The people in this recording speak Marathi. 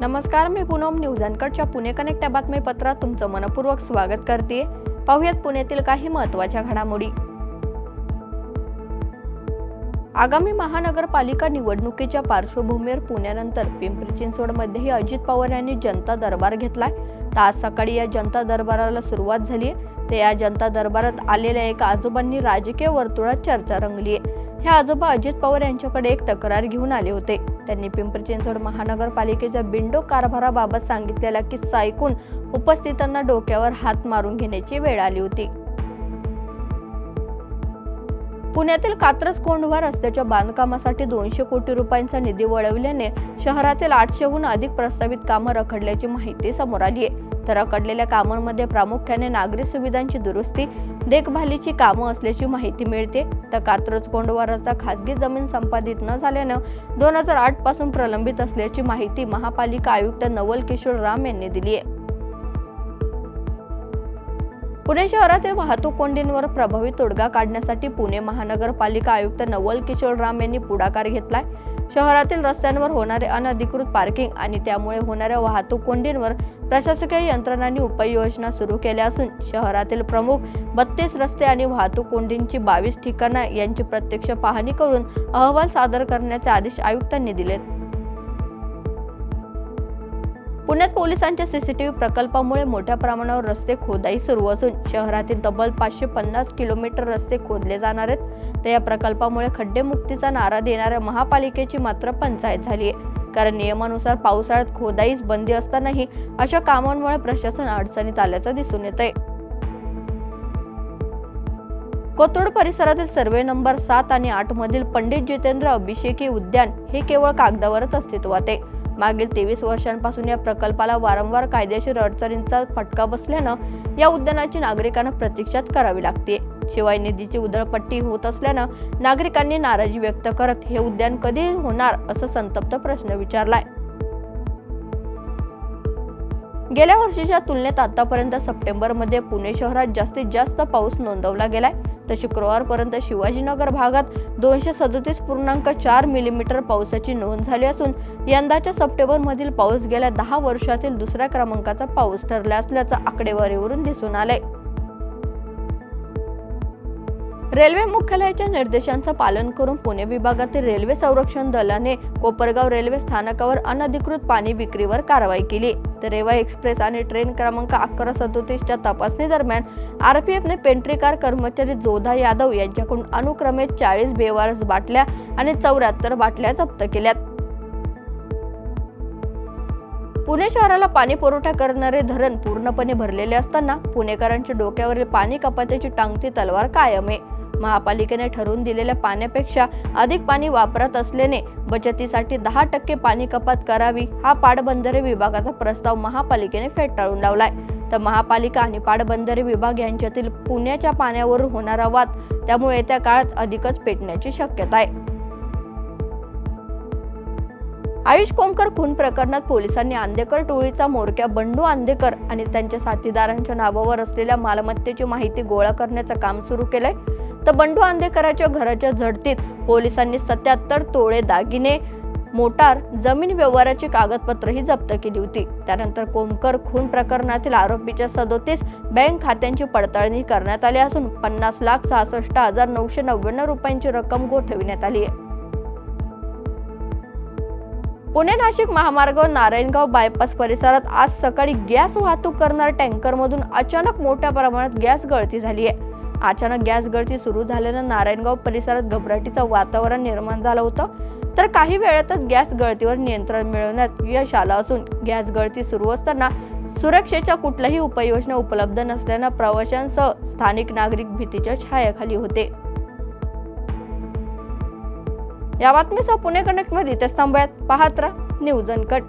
नमस्कार मी पुनम न्यूज अनकटच्या पुणे कनेक्ट या बातमीपत्रात तुमचं मनपूर्वक स्वागत करते. पाहुयात पुण्यातील काही महत्त्वाच्या घडामोडी. आगामी महानगरपालिका निवडणुकीच्या पार्श्वभूमीवर पुण्यानंतर पिंपरी चिंचवडमध्येही अजित पवार यांनी जनता दरबार घेतलाय. तर आज सकाळी या जनता दरबाराला सुरुवात झाली आहे तर या जनता दरबारात आलेल्या एका आजोबांनी राजकीय वर्तुळात चर्चा रंगली आहे हे आजोबा अजित पवार यांच्याकडे एक तक्रार घेऊन आले होते. त्यांनी पिंपरी चिंचवड महानगरपालिकेच्या बिंडो कारभाराबाबत सांगितलेला किस्सा ऐकून उपस्थितांना डोक्यावर हात मारून घेण्याची वेळ आली होती. पुण्यातील कात्रज कोंढवा रस्त्याच्या बांधकामासाठी दोनशे कोटी रुपयांचा निधी वळवल्याने शहरातील आठशेहून अधिक प्रस्तावित कामं रखडल्याची माहिती समोर आली आहे. तर रखडलेल्या कामांमध्ये प्रामुख्याने नागरी सुविधांची दुरुस्ती देखभालीची कामं असल्याची माहिती मिळते. तर कात्रज कोंडवा रस्ता खासगी जमीन संपादित न झाल्यानं दोन हजार आठपासून प्रलंबित असल्याची माहिती महापालिका आयुक्त नवल किशोर राम यांनी दिली आहे. पुणे शहरातील वाहतूक कोंडींवर प्रभावी तोडगा काढण्यासाठी पुणे महानगरपालिका आयुक्त नवल किशोर राम यांनी पुढाकार घेतलाय. शहरातील रस्त्यांवर होणारे अनधिकृत पार्किंग आणि त्यामुळे होणाऱ्या वाहतूक कोंडींवर प्रशासकीय यंत्रणांनी उपाययोजना सुरू केल्या असून शहरातील प्रमुख बत्तीस रस्ते आणि वाहतूक कोंडींची बावीस ठिकाणं यांची प्रत्यक्ष पाहणी करून अहवाल सादर करण्याचे आदेश आयुक्तांनी दिलेत. पुण्यात पोलिसांच्या सीसीटीव्ही प्रकल्पामुळे मोठ्या प्रमाणावर रस्ते खोदाई सुरू असून शहरातील तब्बल पाचशे पन्नास किलोमीटर रस्ते खोदले जाणार आहेत. तर या प्रकल्पामुळे खड्डेमुक्तीचा नारा देणाऱ्या महापालिकेची मात्र पंचायत झाली आहे कारण नियमानुसार पावसाळ्यात खोदाईच बंदी असतानाही अशा कामांमुळे प्रशासन अडचणीत आल्याचं दिसून येत आहे कोथरूड परिसरातील सर्वे नंबर सात आणि आठ मधील पंडित जितेंद्र अभिषेकी उद्यान हे केवळ कागदावरच अस्तित्वात आहे. मागील तेवीस वर्षांपासून या प्रकल्पाला वारंवार कायदेशीर अडचणींचा फटका बसल्यानं या उद्यानाची नागरिकांना प्रतीक्षात करावी लागते. शिवाय निधीची उधळपट्टी होत असल्यानं नागरिकांनी नाराजी व्यक्त करत हे उद्यान कधी होणार असं संतप्त प्रश्न विचारलाय. गेल्या वर्षीच्या तुलनेत आतापर्यंत सप्टेंबरमध्ये पुणे शहरात जास्तीत जास्त पाऊस नोंदवला गेलाय. तर शुक्रवारपर्यंत शिवाजीनगर भागात दोनशे सदतीस पूर्णांक चार मिलीमीटर पावसाची नोंद झाली असून यंदाच्या सप्टेंबरमधील पाऊस गेल्या दहा वर्षातील दुसऱ्या क्रमांकाचा पाऊस ठरला असल्याचं आकडेवारीवरून दिसून आलंय. रेल्वे मुख्यालयाच्या निर्देशांचं पालन करून पुणे विभागातील रेल्वे संरक्षण दलाने कोपरगाव रेल्वे स्थानकावर अनधिकृत पाणी विक्रीवर कारवाई केली. तर रेवा एक्सप्रेस आणि ट्रेन क्रमांक अकरा सदोतीसच्या तपासणी दरम्यान आरपीएफने पेंट्रीकार कर्मचारी जोधा यादव यांच्याकडून अनुक्रमे चाळीस बेवारस बाटल्या आणि चौऱ्याहत्तर बाटल्या जप्त केल्यात. पुणे शहराला पाणी पुरवठा करणारे धरण पूर्णपणे भरलेले असताना पुणेकरांच्या डोक्यावरील पाणी कपातीची टांगती तलवार कायम आहे. महापालिकेने ठरवून दिलेल्या पाण्यापेक्षा अधिक पाणी वापरत असल्याने बचतीसाठी दहा टक्के पाणी कपात करावी हा पाटबंधारे विभागाचा प्रस्ताव महापालिकेने फेटाळून लावलाय. तर महापालिका आणि पाटबंधारे विभाग यांच्यातील पुण्याच्या पाण्यावर होणारा वाद त्यामुळे येत्या काळात अधिकच पेटण्याची शक्यता आहे. आयुष कोमकर खून प्रकरणात पोलिसांनी आंदेकर टोळीचा मोरक्या बंडू आंदेकर आणि त्यांच्या साथीदारांच्या नावावर असलेल्या मालमत्तेची माहिती गोळा करण्याचं काम सुरू केलंय. तर बंडू आंदेकराच्या घराच्या झडतीत पोलिसांनी सत्याहत्तर तोळे दागिने मोटार जमीन व्यवहाराची कागदपत्रही जप्त केली होती. त्यानंतर कोमकर खून प्रकरणातील आरोपीच्या सदोतीस बँक खात्यांची पडताळणी करण्यात आली असून पन्नास लाख सहासष्ट हजार नऊशे नव्याण्णव रुपयांची रक्कम गोठविण्यात आली आहे. पुणे नाशिक महामार्गावर नारायणगाव बायपास परिसरात आज सकाळी गॅस वाहतूक करणाऱ्या टँकरमधून अचानक मोठ्या प्रमाणात गॅस गळती झाली आहे. अचानक गॅस गळती सुरू झाल्यानं नारायणगाव परिसरात घबराटीचं वातावरण निर्माण झालं होतं. तर काही वेळातच गॅस गळतीवर नियंत्रण मिळवण्यात यश आलं असून गॅस गळती सुरू असताना सुरक्षेच्या कुठल्याही उपाययोजना उपलब्ध नसल्यानं प्रवाशांसह स्थानिक नागरिक भीतीच्या छायाखाली होते. या बातमीसह पुणे कनेक्टमध्ये मध्ये थांबूयात. पाहत राहा न्यूज अनकट.